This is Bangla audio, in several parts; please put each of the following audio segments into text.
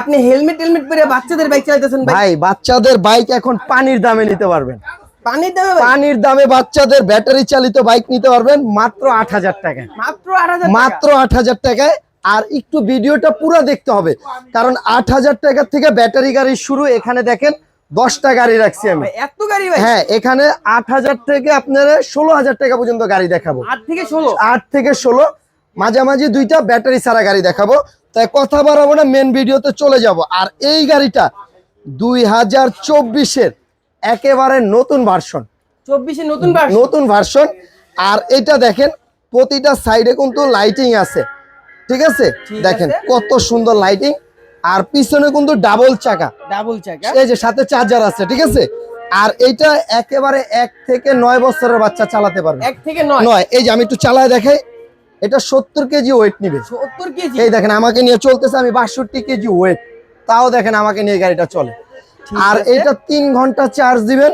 আপনি হেলমেট টেলমেট পরে বাচ্চাদের বাইক চালাইতেছেন ভাই? ভাই বাচ্চাদের বাইক এখন পানির দামে নিতে পারবেন। পানির দামে পানির দামে বাচ্চাদের ব্যাটারি চালিত বাইক নিতে পারবেন মাত্র আট হাজার টাকায়। মাত্র আট হাজার মাত্র আট হাজার টাকায়। আর একটু ভিডিওটা পুরো দেখতে হবে কারণ আট হাজার টাকার থেকে ব্যাটারি গাড়ি শুরু এখানে দেখেন দশটা গাড়ি রাখছি আমি। এত গাড়ি হ্যাঁ এখানে আট হাজার থেকে আপনারা ষোলো হাজার টাকা পর্যন্ত গাড়ি দেখাবো। আট থেকে ষোলো? আট থেকে ষোলো মাঝামাঝি দুইটা ব্যাটারি ছাড়া গাড়ি দেখাবো। তাই কথা বাড়াবো না মেন ভিডিওতে চলে যাব। আর এই গাড়িটা দুই হাজার চব্বিশের একেবারে নতুন ভার্সন চব্বিশে নতুন নতুন ভার্সন আর এটা দেখেন প্রতিটা সাইডে কিন্তু লাইটিং আছে। ঠিক আছে? দেখেন কত সুন্দর লাইটিং আর পিছনে কিন্তু ডাবল চাকা। ডাবল চাকা। এই যে সাথে চার্জার আছে ঠিক আছে? আর এইটা একেবারে এক থেকে নয় বছরের বাচ্চা চালাতে পারবে। এক থেকে নয়? নয় এই যে আমি একটু চালায় দেখাই এটা সত্তর কেজি ওয়েট নিবে। সত্তর কেজি? এই দেখেন আমাকে নিয়ে চলতেছে আমি বাষট্টি কেজি ওয়েট তাও দেখেন আমাকে নিয়ে গাড়িটা চলে। আর এটা তিন ঘণ্টা চার্জ দিবেন।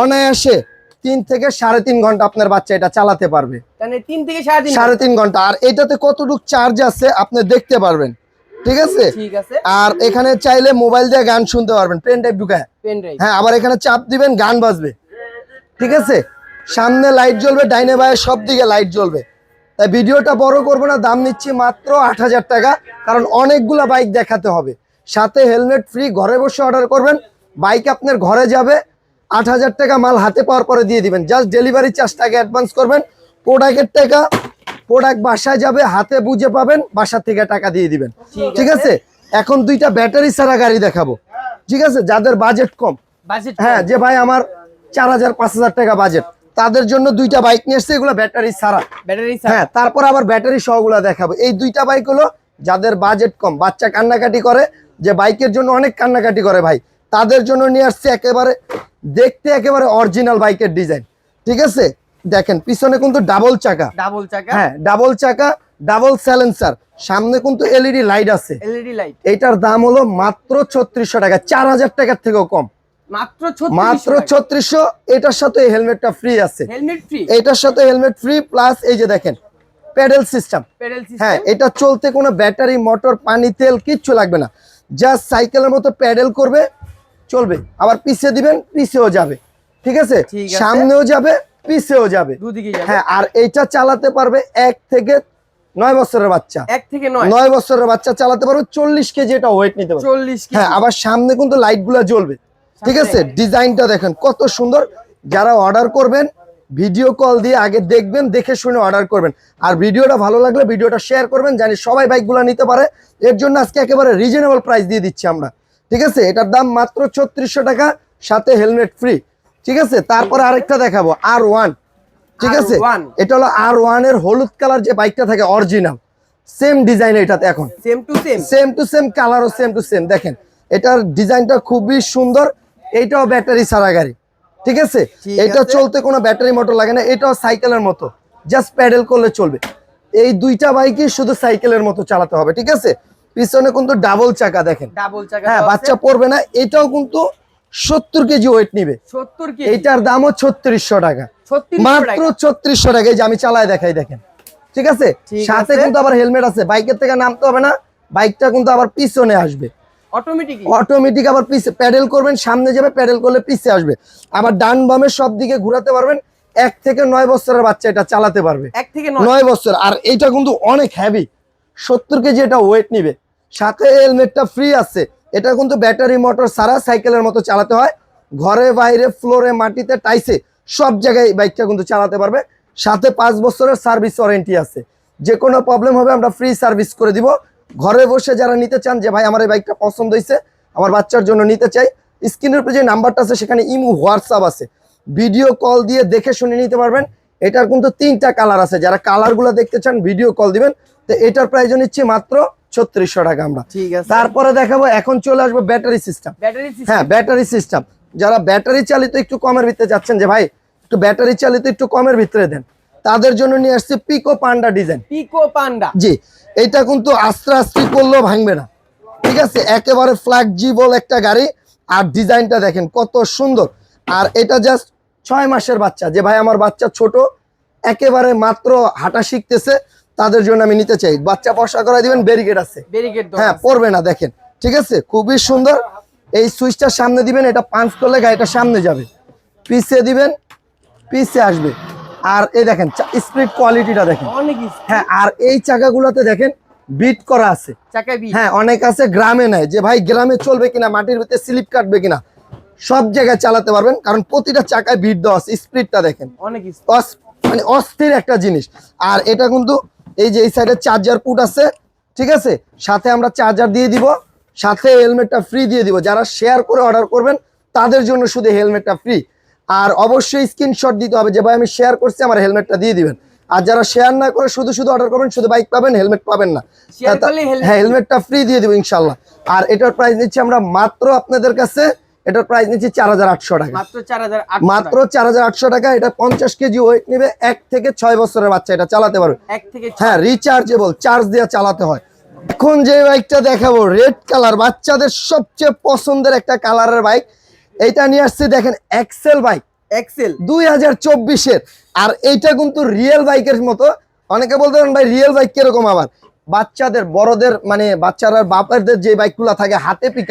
অনায়াসে তিন থেকে সাড়ে তিন ঘণ্টা আপনার বাচ্চা এটা চালাতে পারবে। তিন থেকে সাড়ে তিন ঘণ্টা। আর এটাতে কতটুক চার্জ আছে আপনি দেখতে পারবেন। ঠিক আছে? ঠিক আছে। আর এখানে চাইলে মোবাইল দিয়ে গান শুনতে পারবেন। পেন টাইপ ঢুকায়। হ্যাঁ আবার এখানে চাপ দিবেন গান বাজবে। ঠিক আছে? সামনে লাইট জ্বলবে ডাইনে বায়ে সব দিকে লাইট জ্বলবে। তাই ভিডিওটা বড় করব না দাম নিচ্ছি মাত্র আট হাজার টাকা কারণ অনেকগুলা বাইক দেখাতে হবে। সাথে হেলমেট ফ্রি ঘরে বসে অর্ডার করবেন বাইক আপনার ঘরে যাবে আট হাজার টাকা মাল হাতে পাওয়ার পরে দিয়ে দিবেন। জাস্ট ডেলিভারি চার্জটাকে অ্যাডভান্স করবেন প্রোডাক্টের টাকা প্রোডাক্ট বাসায় যাবে হাতে বুঝে পাবেন বাসা থেকে টাকা দিয়ে দিবেন। ঠিক আছে? এখন দুইটা ব্যাটারি ছাড়া গাড়ি দেখাবো। ঠিক আছে? যাদের বাজেট কম। হ্যাঁ যে ভাই আমার চার হাজার পাঁচ হাজার টাকা বাজেট তাদের জন্য দুইটা বাইক নিয়ে এসছে এগুলো ব্যাটারি ছাড়া। ব্যাটারি হ্যাঁ তারপর আবার ব্যাটারি সহগুলো দেখাবো। এই দুইটা বাইক হলো যাদের বাজেট কম বাচ্চা কান্নাকাটি করে যে বাইকের জন্য অনেক কান্নাকাটি করে ভাই তাদের জন্য নিয়ে আসছে একেবারে দেখতে একেবারে অরিজিনাল বাইকের ডিজাইন ঠিক আছে? দেখেন পিছনে কিন্তু ডাবল চাকা। ডাবল চাকা। হ্যাঁ ডাবল চাকা ডাবল স্যালেন্সার সামনে কিন্তু এলইডি লাইট আছে। এলইডি লাইট এইটার দাম হলো মাত্র ছত্রিশশো টাকা চার হাজার টাকার থেকেও কম। মাত্র ছত্রিশশো এটার সাথে হেলমেটটা ফ্রি আছে। হেলমেট ফ্রি এটার সাথে হেলমেট ফ্রি প্লাস এই যে দেখেন প্যাডেল সিস্টেম হ্যাঁ এটা চলতে কোনো ব্যাটারি মোটর পানি তেল কিচ্ছু লাগবে না। জাস্ট সাইকেলের মতো প্যাডেল করবে চলবে। আবার দিবেন যাবে। ঠিক আছে? সামনেও যাবে পিছেও যাবে। হ্যাঁ আর এইটা চালাতে পারবে এক থেকে নয় বছরের বাচ্চা। এক থেকে নয়? বছরের বাচ্চা চালাতে পারবে চল্লিশ কেজি এটা ওয়েট নিতে পারবে। চল্লিশ হ্যাঁ আবার সামনে কিন্তু লাইটগুলা জ্বলবে। ঠিক আছে? ডিজাইনটা দেখেন কত সুন্দর। যারা অর্ডার করবেন ভিডিও কল দিয়ে আগে দেখবেন দেখে শুনে অর্ডার করবেন। আর ভিডিওটা ভালো লাগলে ভিডিওটা শেয়ার করবেন জানি সবাই বাইকগুলো নিতে পারে। এর জন্য আজকে একেবারে রিজনেবল প্রাইস দিয়ে দিচ্ছি আমরা। ঠিক আছে? এটার দাম মাত্র ছত্রিশশো টাকা সাথে হেলমেট ফ্রি ঠিক আছে? তারপরে আরেকটা দেখাবো আর ওয়ান ঠিক আছে? R1 এটা হলো আর ওয়ানের হলুদ কালার যে বাইকটা থাকে অরিজিনাল সেম ডিজাইন এটাতে এখন। Same to same same to same কালারও সেম টু সেম দেখেন এটার ডিজাইনটা খুবই সুন্দর। এইটাও ব্যাটারি ছাড়া গাড়ি ঠিক আছে? এটা চলতে কোনো ব্যাটারি মোটর লাগে না এটাও সাইকেলের মতো জাস্ট প্যাডেল করলে চলবে। এই দুইটা বাইকই শুধু সাইকেলের মতো চালাতে হবে ঠিক আছে? পিছনে কিন্তু ডাবল চাকা দেখেন। ডাবল চাকা হ্যাঁ বাচ্চা পড়বে না এটাও কিন্তু সত্তর কেজি ওয়েট নিবে। সত্তর কেজি? এটার দামও ছত্রিশশো টাকা। মাত্র ছত্রিশশো টাকা এই যে আমি চালায় দেখাই দেখেন ঠিক আছে? সাথে কিন্তু আবার হেলমেট আছে বাইকের থেকে নামতে হবে না বাইকটা কিন্তু আবার পিছনে আসবে। অটোমেটিক অটোমেটিক আবার পিছে প্যাডেল করবেন সামনে যাবে প্যাডেল করলে পিছে আসবে। আবার ডান বামে সব দিকে ঘোরাতে পারবেন এক থেকে নয় বছরের বাচ্চা এটা চালাতে পারবে। এক থেকে নয়? বছর। আর এইটা কিন্তু অনেক হ্যাভি সত্তর কেজি এটা ওয়েট নিবে। সাথে হেলমেটটা ফ্রি আছে। এটা কিন্তু ব্যাটারি মোটর সারা সাইকেলের মতো চালাতে হয়। ঘরে বাইরে ফ্লোরে মাটিতে টাইসে সব জায়গায় বাইকটা কিন্তু চালাতে পারবে। সাথে পাঁচ বছরের সার্ভিস ওয়ারেন্টি আছে। যে কোনো প্রবলেম হবে আমরা ফ্রি সার্ভিস করে দিব। ঘরে বসে যারা নিতে চান যে ভাই আমার এই বাইকটা পছন্দ হয়েছে আমার বাচ্চার জন্য নিতে চাই স্ক্রিনের উপরে যে নাম্বারটা আছে সেখানে ইমো হোয়াটসঅ্যাপ আছে। ভিডিও কল দিয়ে দেখে শুনে নিতে পারবেন। এটার কিন্তু তিনটা কালার আছে। যারা কালারগুলো দেখতে চান ভিডিও কল দিবেন। তো এটার প্রাইস নিচ্ছি মাত্র ছত্রিশশো টাকা আমরা। ঠিক আছে। তারপরে দেখাবো এখন চলে আসব ব্যাটারি সিস্টেম। ব্যাটারি হ্যাঁ ব্যাটারি সিস্টেম। যারা ব্যাটারি চালিত একটু কমের ভিতরে যাচ্ছেন যে ভাই একটু ব্যাটারি চালিত একটু কমের ভিতরে দেন। তাদের জন্য নিয়ে আসছে Pico Panda design. Pico Panda. জি এটা কিন্তু আস্তে আস্তে করলেও ভাঙবে না। ঠিক আছে? একেবারে ফ্ল্যাগজিবল একটা গাড়ি। আর ডিজাইনটা দেখেন কত সুন্দর। আর এটা জাস্ট ছয় মাসের বাচ্চা। যে ভাই আমার বাচ্চা ছোট একেবারে মাত্র হাঁটা শিখতেছে তাদের জন্য আমি নিতে চাই। বাচ্চা পয়সা করে দিবেন ব্যারিকেড আছে। হ্যাঁ পড়বে না দেখেন। ঠিক আছে? খুবই সুন্দর। এই সুইচটা সামনে দিবেন এটা পাঞ্চ করলে গাড়িটা সামনে যাবে। পিছিয়ে দিবেন পিছিয়ে আসবে। আর এই দেখেন স্পিড কোয়ালিটিটা দেখেন। হ্যাঁ আর এই চাকাগুলোতে দেখেন বিট করা আছে। হ্যাঁ অনেক আছে গ্রামে নেয় যে ভাই গ্রামে চলবে কিনা মাটির ভিতরে স্লিপ কাটবে কিনা সব জায়গায় চালাতে পারবেন। কারণ প্রতিটা চাকায় বিট দেওয়া আছে স্পিডটা দেখেন। অনেক অস- মানে অস্থির একটা জিনিস। আর এটা কিন্তু এই যে এই সাইডে চার্জার পুট আছে ঠিক আছে? সাথে আমরা চার্জার দিয়ে দিব সাথে হেলমেটটা ফ্রি দিয়ে দিব। যারা শেয়ার করে অর্ডার করবেন তাদের জন্য শুধু হেলমেটটা ফ্রি আর অবশ্যই স্ক্রিনশট দিতে হবে যে ভাই আমি শেয়ার করছি আমার হেলমেটটা দিয়ে দিবেন। আর যারা শেয়ার না করে শুধু শুধু অর্ডার করবেন শুধু বাইক পাবেন হেলমেট পাবেন না। হ্যাঁ হেলমেটটা ফ্রি দিয়ে দিব ইনশাল্লাহ আর এটার প্রাইস নিচ্ছি আমরা মাত্র আপনাদের কাছে এটার প্রাইস নিচ্ছি চার হাজার আটশো টাকা। মাত্র চার হাজার আটশো টাকা। এটা পঞ্চাশ কেজি ওয়েট নেবে এক থেকে ছয় বছরের বাচ্চা এটা চালাতে পারবে। হ্যাঁ রিচার্জেবল চার্জ দিয়ে চালাতে হয়। এখন যে বাইকটা দেখাবো রেড কালার বাচ্চাদের সবচেয়ে পছন্দের একটা কালারের বাইক এইটা নিয়ে আসছে দেখেন এক্সেল বাইক এক্সেল দুই হাজার চব্বিশের। আর এইটা কিন্তু রিয়েল বাইকের মতো। অনেকে বলতে পারেন ভাই রিয়েল বাইক কীরকম আবার? বাচ্চাদের বড়দের মানে বাচ্চারা বাপেরদের যে বাইকগুলো থাকে হাতে পিক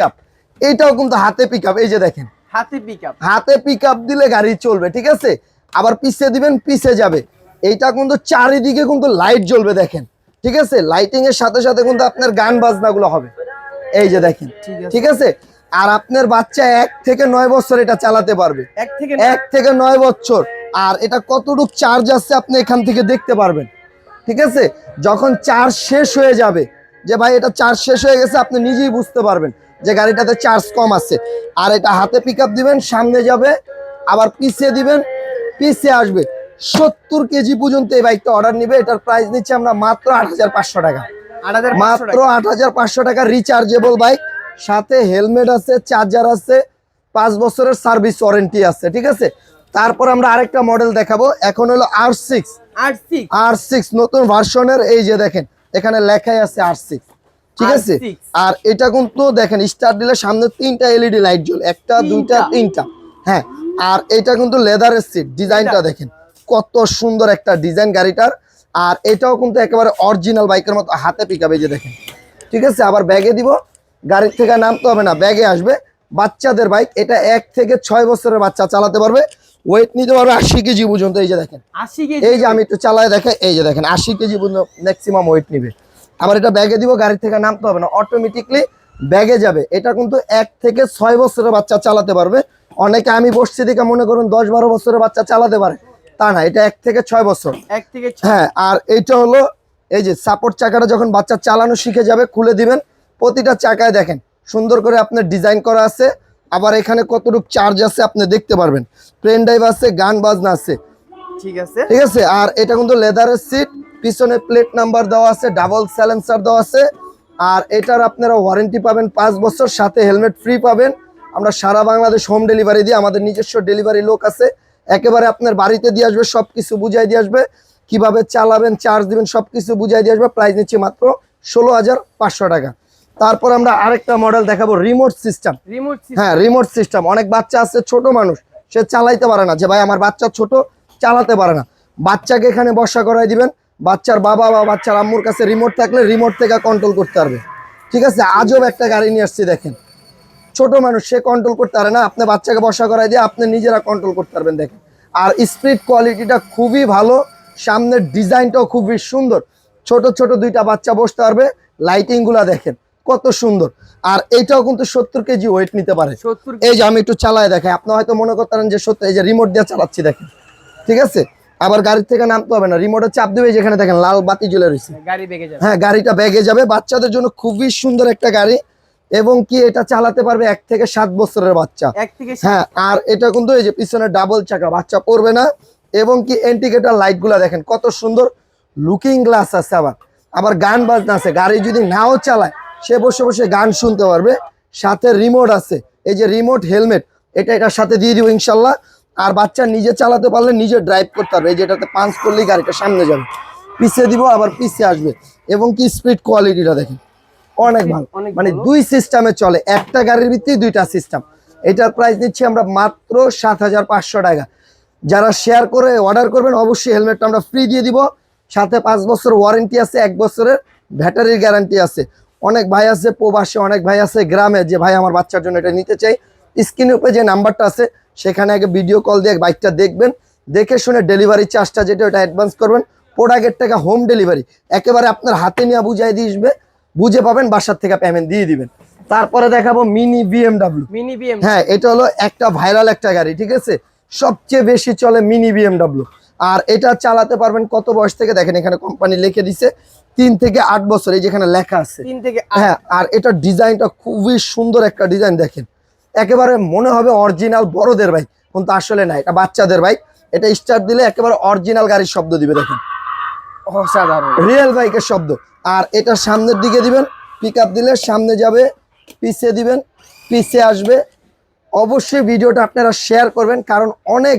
এইটাও কিন্তু হাতে পিক এই যে দেখেন। হাতে পিক আপ হাতে পিক দিলে গাড়ি চলবে ঠিক আছে? আবার পিছে দিবেন পিছে যাবে। এইটা কিন্তু চারিদিকে কিন্তু লাইট জ্বলবে দেখেন। ঠিক আছে? লাইটিং এর সাথে সাথে কিন্তু আপনার গান বাজনাগুলো হবে। এই যে দেখেন। ঠিক আছে? আর আপনার বাচ্চা এক থেকে নয় বছর এটা চালাতে পারবে। এক থেকে নয়? বছর। আর এটা কতটুকু চার্জ আছে আপনি এখান থেকে দেখতে পারবেন। ঠিক আছে? যখন চার্জ শেষ হয়ে যাবে যে ভাই এটা চার্জ শেষ হয়ে গেছে আপনি নিজেই বুঝতে পারবেন যে গাড়িটাতে চার্জ কম আছে। আর এটা হাতে পিক দিবেন সামনে যাবে আবার পিছিয়ে দিবেন পিছিয়ে আসবে। সত্তর কেজি পর্যন্ত এই বাইকটা অর্ডার নিবে এটার প্রাইস নিচ্ছে আমরা মাত্র আট হাজার পাঁচশো টাকা। মাত্র আট হাজার পাঁচশো টাকা রিচার্জেবল বাইক সাথে হেলমেট আছে চার্জার আছে পাঁচ বছরের সার্ভিস ওয়ারেন্টি আছে ঠিক আছে? তারপর আমরা আরেকটা মডেল দেখাবো এখন হলো আর সিক্স আর সিক্স নতুন ভার্সনের এই যে দেখেন এখানে লেখাই আছে আর সিক্স ঠিক আছে? আর এটা কিন্তু দেখেন স্টার দিলে সামনে তিনটা এলইডি লাইট জ্বলে একটা দুইটা তিনটা। তিনটা হ্যাঁ? আর এটা কিন্তু লেদারের সিট ডিজাইনটা দেখেন কত সুন্দর একটা ডিজাইন গাড়িটার। আর এটাও কিন্তু একেবারে অরিজিনাল বাইকের মতো হাতে পিকাবে যে দেখেন ঠিক আছে? আবার ব্যাগে দিব। গাড়ির থেকে নামতে হবে না ব্যাগে আসবে। বাচ্চাদের বাইক এটা এক থেকে ছয় বছরের বাচ্চা চালাতে পারবে। ওয়েট নিতে পারবে আশি কেজি পর্যন্ত এই যে দেখেন। এই যে আমি একটু চালায় দেখে এই যে দেখেন আশি কেজি পর্যন্ত ম্যাক্সিমাম ওয়েট নিবে। আবার এটা ব্যাগে দিব গাড়ি থেকে নামতে হবে না অটোমেটিকলি ব্যাগে যাবে। এটা কিন্তু এক থেকে ছয় বছরের বাচ্চা চালাতে পারবে। অনেকে আমি বসছি দেখে মনে করুন দশ বারো বছরের বাচ্চা চালাতে পারে। তা না এটা এক থেকে ছয় বছর। এক থেকে হ্যাঁ আর এইটা হলো এই যে সাপোর্ট চাকাটা যখন বাচ্চা চালানো শিখে যাবে খুলে দিবেন। প্রতিটা চাকায় দেখেন সুন্দর করে আপনার ডিজাইন করা আছে। আবার এখানে কতটুক চার্জ আছে আপনি দেখতে পারবেন। প্লেন ড্রাইভ আছে গান বাজনা আছে। ঠিক আছে। ঠিক আছে? আর এটা কিন্তু লেদারের সিট পিছনে প্লেট নাম্বার দেওয়া আছে ডাবল স্যালেন্সার দেওয়া আছে। আর এটার আপনারা ওয়ারেন্টি পাবেন পাঁচ বছর সাথে হেলমেট ফ্রি পাবেন। আমরা সারা বাংলাদেশ হোম ডেলিভারি দিই আমাদের নিজস্ব ডেলিভারি লোক আছে। একেবারে আপনার বাড়িতে দিয়ে আসবে সব কিছু বুঝাই দিয়ে আসবে। কীভাবে চালাবেন চার্জ দিবেন সব কিছু বুঝাই দিয়ে আসবে। প্রাইস নিচ্ছি মাত্র ষোলো হাজার পাঁচশো টাকা। তারপর আমরা আরেকটা মডেল দেখাবো রিমোট সিস্টেম হ্যাঁ রিমোট সিস্টেম অনেক বাচ্চা আছে ছোট মানুষ। সে চালাইতে পারে না। যে ভাই আমার বাচ্চা ছোট চালাতে পারে না। বাচ্চাকে এখানে বসা করাই দিবেন। বাচ্চার বাবা বা বাচ্চার আম্মুর কাছে রিমোট থাকলে রিমোট থেকে কন্ট্রোল করতে পারবে। ঠিক আছে? আজব একটা গাড়ি নিয়ে আসছি দেখেন। ছোট মানুষ সে কন্ট্রোল করতে পারে না। আপনি বাচ্চাকে বসা করাই দিয়ে আপনি নিজেরা কন্ট্রোল করতে পারবেন দেখেন। আর স্পিড কোয়ালিটিটা খুবই ভালো। সামনের ডিজাইনটাও খুবই সুন্দর। ছোট ছোট দুইটা বাচ্চা বসতে পারবে। লাইটিংগুলা দেখেন। কত সুন্দর। আর এইটাও কিন্তু সত্তর কেজি ওয়েট নিতে পারে। এই যে আমি একটু চালায় দেখাই আপনি হয়তো মনে করতেন যে সত্যি এই যে রিমোট দিয়ে চালাচ্ছি দেখেন। ঠিক আছে? আবার গাড়ির থেকে নামতে হবে না রিমোটে চাপ দেবে যেখানে দেখেন লাল বাতি জ্বলে রয়েছে। হ্যাঁ গাড়িটা ব্যাগে যাবে। বাচ্চাদের জন্য খুবই সুন্দর একটা গাড়ি। এবং কি এটা চালাতে পারবে এক থেকে সাত বছরের বাচ্চা। হ্যাঁ আর এটা কিন্তু এই যে পিছনে ডাবল চাকা বাচ্চা পড়বে না। এবং কি এন্টিকেটার লাইটগুলা দেখেন কত সুন্দর লুকিং গ্লাস আছে আবার। আবার গান বাজনা আছে গাড়ি যদি নাও চালায় সে বসে বসে গান শুনতে পারবে। সাথে রিমোট আছে। এই যে রিমোট হেলমেট এটা এটার সাথে দিয়ে দিব ইনশাল্লাহ। আর বাচ্চা নিজে চালাতে পারলে নিজে ড্রাইভ করতে পারবে। এই যেটাতে পাঁচ করলেই গাড়িটা সামনে যাবে। পিছিয়ে দিব আবার পিছিয়ে আসবে। এবং কি স্পিড কোয়ালিটিটা দেখেন। অনেক ভালো। অনেক মানে দুই সিস্টেমে চলে। একটা গাড়ির ভিত্তি দুইটা সিস্টেম এটার প্রাইস দিচ্ছি আমরা মাত্র সাত হাজার পাঁচশো টাকা। যারা শেয়ার করে অর্ডার করবেন অবশ্যই হেলমেটটা আমরা ফ্রি দিয়ে দিব। সাথে পাঁচ বছর ওয়ারেন্টি আছে এক বছরের ব্যাটারির গ্যারান্টি আছে। অনেক ভাই আছে প্রবাসে অনেক ভাই আছে গ্রামে যে ভাই আমার বাচ্চার জন্য এটা নিতে চাই। স্ক্রিনের উপরে যে নাম্বারটা আছে সেখানে আগে ভিডিও কল দিয়ে বাইকটা দেখবেন। দেখে শুনে ডেলিভারি চার্জটা যেটা ওটা অ্যাডভান্স করবেন। প্রোডাক্টের টাকা হোম ডেলিভারি একেবারে আপনার হাতে নিয়ে বুঝাই দিয়ে দিবে বুঝে পাবেন বাসার থেকে পেমেন্ট দিয়ে দিবেন। তারপরে দেখাবো মিনি বিএমডাব্লিউ মিনি বিএম হ্যাঁ এটা হলো একটা ভাইরাল একটা গাড়ি ঠিক আছে? সবচেয়ে বেশি চলে মিনি বিএমডাব্লিউ আর এটা চালাতে পারবেন কত বয়স থেকে? দেখেন এখানে কোম্পানি লিখে দিছে। তিন থেকে আট বছর এই যেখানে লেখা আছে। তিন থেকে হ্যাঁ আর এটার ডিজাইনটা খুবই সুন্দর একটা ডিজাইন দেখেন। একেবারে মনে হবে অরিজিনাল বড়দের বাইক কিন্তু আসলে না এটা বাচ্চাদের বাইক এটা স্টার্ট দিলে একেবারে অরিজিনাল গাড়ির শব্দ দিবে দেখেন। অসাধারণ। রিয়েল বাইকের শব্দ। আর এটা সামনের দিকে দিবেন পিক দিলে সামনে যাবে পিছিয়ে দিবেন পিছিয়ে আসবে। অবশ্যই ভিডিওটা আপনারা শেয়ার করবেন কারণ অনেক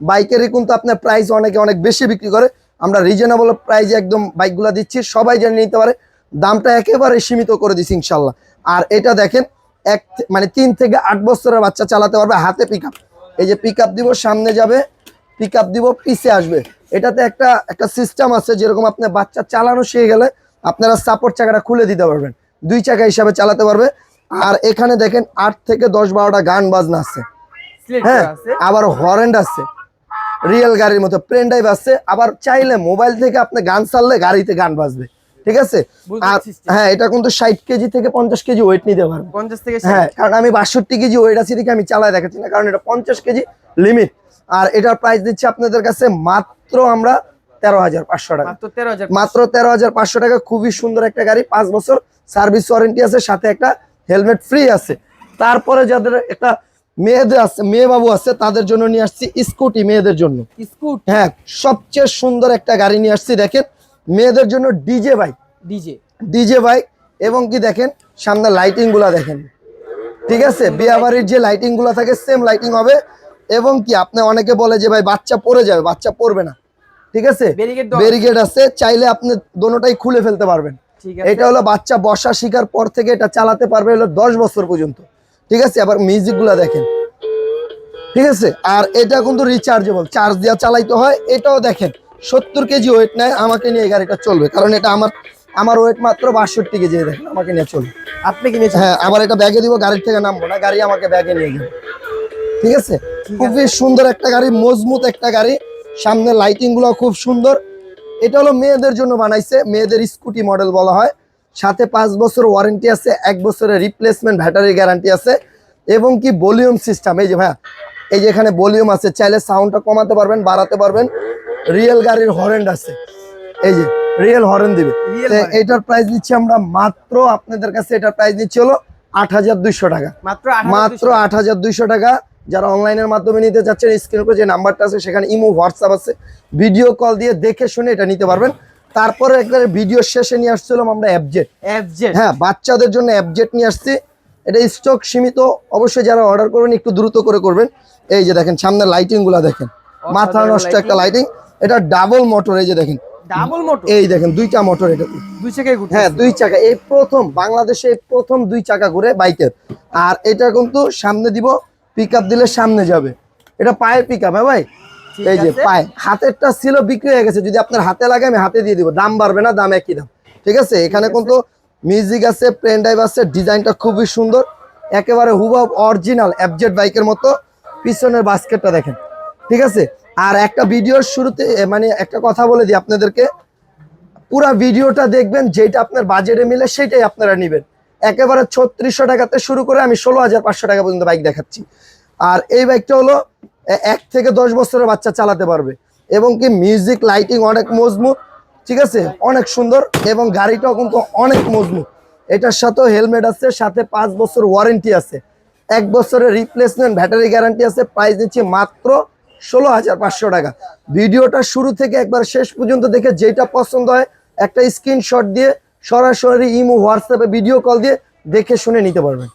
বাইকেরই কিন্তু আপনার প্রাইস অনেকে অনেক বেশি বিক্রি করে। আমরা রিজনেবল প্রাইজে একদম বাইকগুলো দিচ্ছি সবাই যেন নিতে পারে। দামটা একেবারে সীমিত করে দিচ্ছি ইনশাল্লাহ। আর এটা দেখেন এক মানে তিন থেকে আট বছরের বাচ্চা চালাতে পারবে হাতে পিক এই যে পিক দিব সামনে যাবে পিক দিব পিছে আসবে। এটাতে একটা একটা সিস্টেম আছে যেরকম আপনার বাচ্চা চালানো শিখে গেলে আপনারা সাপোর্ট চাকাটা খুলে দিতে পারবেন। দুই চাকা হিসাবে চালাতে পারবে। আর এখানে দেখেন আট থেকে দশ বারোটা গান বাজনা আছে। হ্যাঁ আবার হরেন্ড আছে। রিয়েল গাড়ির মতো প্লেন ড্রাইভ আছে আবার চাইলে মোবাইল থেকে আপনি গান চাললে গাড়িতে গান বাজবে ঠিক আছে? আর হ্যাঁ এটা কিন্তু ষাট কেজি থেকে পঞ্চাশ কেজি ওয়েট নিতে পারবে। পঞ্চাশ থেকে হ্যাঁ কারণ আমি বাষট্টি কেজি ওয়েট আছি দেখে আমি চালায় দেখাচ্ছি না কারণ এটা পঞ্চাশ কেজি লিমিট আর এটার প্রাইস দিচ্ছি আপনাদের কাছে মাত্র আমরা তেরো হাজার পাঁচশো টাকা। মাত্র তেরো হাজার পাঁচশো। টাকা খুবই সুন্দর একটা গাড়ি পাঁচ বছর সার্ভিস ওয়ারেন্টি আছে সাথে একটা হেলমেট ফ্রি আছে। তারপরে যাদের একটা মেয়েদের আছে মেয়ে বাবু আছে তাদের জন্য নিয়ে আসছি স্কুটি মেয়েদের জন্য। স্কুট? হ্যাঁ সবচেয়ে সুন্দর একটা গাড়ি নিয়ে আসছি দেখেন। মেয়েদের জন্য DJ bike DJ. DJ bike এবং কি দেখেন সামনে লাইটিংগুলা দেখেন। ঠিক আছে? বিয়া বাড়ির যে লাইটিংগুলা থাকে সেম লাইটিং হবে। এবং কি আপনি অনেকে বলে যে ভাই বাচ্চা পড়ে যাবে বাচ্চা পড়বে না। ঠিক আছে? ব্যারিকেড আছে। চাইলে আপনি দোনোটাই খুলে ফেলতে পারবেন। এটা হলো বাচ্চা বসা শিকার পর থেকে এটা চালাতে পারবে হলো দশ বছর পর্যন্ত। ঠিক আছে? আবার মিউজিকগুলা দেখেন। ঠিক আছে? আর এটা কিন্তু রিচার্জেবল চার্জ দেওয়া চালাইতে হয় এটাও দেখেন। সত্তর কেজি ওয়েট নেয় আমাকে নিয়ে এই গাড়িটা চলবে। কারণ এটা আমার আমার ওয়েট মাত্র বাষট্টি কেজি দেখেন আমাকে নিয়ে চলবে। আপনি কিনেছেন হ্যাঁ আবার এটা ব্যাগে দিব গাড়ির থেকে নামবো না গাড়ি আমাকে ব্যাগে নিয়ে যাবে। ঠিক আছে? খুবই সুন্দর একটা গাড়ি মজবুত একটা গাড়ি। সামনে লাইটিংগুলো খুব সুন্দর। এটা হলো মেয়েদের জন্য বানাইছে মেয়েদের স্কুটি মডেল বলা হয়। সাথে পাঁচ বছর ওয়ারেন্টি আছে এক বছরের রিপ্লেসমেন্ট ব্যাটারি গ্যারান্টি আছে। এবং কি ভলিউম সিস্টেম এই যে ভাইয়া এই যে এখানে ভলিউম আছে চাইলে সাউন্ডটা কমাতে পারবেন বাড়াতে পারবেন। রিয়েল গাড়ির হরেন্ড আছে। এই যে রিয়েল হরেন দিবে। এটার প্রাইস দিচ্ছি আমরা মাত্র আপনাদের কাছে এটার প্রাইস দিচ্ছি হলো আট হাজার দুইশো টাকা। মাত্র মাত্র আট হাজার দুইশো টাকা। যারা অনলাইনের মাধ্যমে নিতে চাচ্ছেন স্ক্রিন উপরে যে নাম্বারটা আছে সেখানে ইমো হোয়াটসঅ্যাপ আছে। ভিডিও কল দিয়ে দেখে শুনে এটা নিতে পারবেন। তারপরে একটা ভিডিও শেষে নিয়ে আসছিলাম আমরা অ্যাপজেট এফজেড হ্যাঁ বাচ্চাদের জন্য অ্যাপজেট নিয়ে আসছি। এটা স্টক সীমিত অবশ্যই যারা অর্ডার করবেন একটু দ্রুত করে করবেন। এই যে দেখেন সামনে লাইটিংগুলা দেখেন। মাথা নষ্ট একটা লাইটিং এটা ডাবল মোটর এই যে দেখেন। ডাবল মোটর এই দেখেন দুইটা মোটর এটা। দুই চাকায় ঘুরতে হ্যাঁ দুই চাকা। এই প্রথম বাংলাদেশে এই প্রথম দুই চাকা ঘুরে বাইকের। আর এটা কিন্তু সামনে দিব পিক দিলে সামনে যাবে। এটা পায়ের পিক হ্যাঁ ভাই? এই যে। পায়ে। হাতেরটা ছিল বিক্রি হয়ে গেছে। যদি আপনার হাতে লাগে আমি হাতে দিয়ে দিব। দাম বাড়বে না দাম একই দাম। ঠিক আছে? এখানে কিন্তু মিউজিক আছে প্লেন ড্রাইভ আছে ডিজাইনটা খুবই সুন্দর। একেবারে হুবহু অরিজিনাল অ্যাবজেট বাইকের মতো। পিছনের বাস্কেটটা দেখেন। ঠিক আছে? আর একটা ভিডিওর শুরুতে মানে একটা কথা বলে দিই আপনাদেরকে। পুরা ভিডিওটা দেখবেন যেটা আপনার বাজেটে মিলে সেটাই আপনারা নেবেন। একেবারে ছত্রিশশো টাকাতে শুরু করে আমি ষোলো হাজার পাঁচশো টাকা পর্যন্ত বাইক দেখাচ্ছি। আর এই বাইকটা হলো এক থেকে দশ বছরের বাচ্চা চালাতে পারবে। এবং কি মিউজিক লাইটিং অনেক মজবুত, ঠিক আছে? অনেক সুন্দর, এবং গাড়িটাও কিন্তু অনেক মজবুত। এটার সাথেও হেলমেট আছে, সাথে পাঁচ বছর ওয়ারেন্টি আছে। এক বছরের রিপ্লেসমেন্ট ব্যাটারি গ্যারান্টি আছে প্রাইস দিচ্ছি মাত্র ষোলো হাজার পাঁচশো টাকা। ভিডিওটা শুরু থেকে একবার শেষ পর্যন্ত দেখে যেটা পছন্দ হয়, একটা স্ক্রিনশট দিয়ে সরাসরি ইমো, হোয়াটসঅ্যাপে ভিডিও কল দিয়ে দেখে শুনে নিতে পারবেন।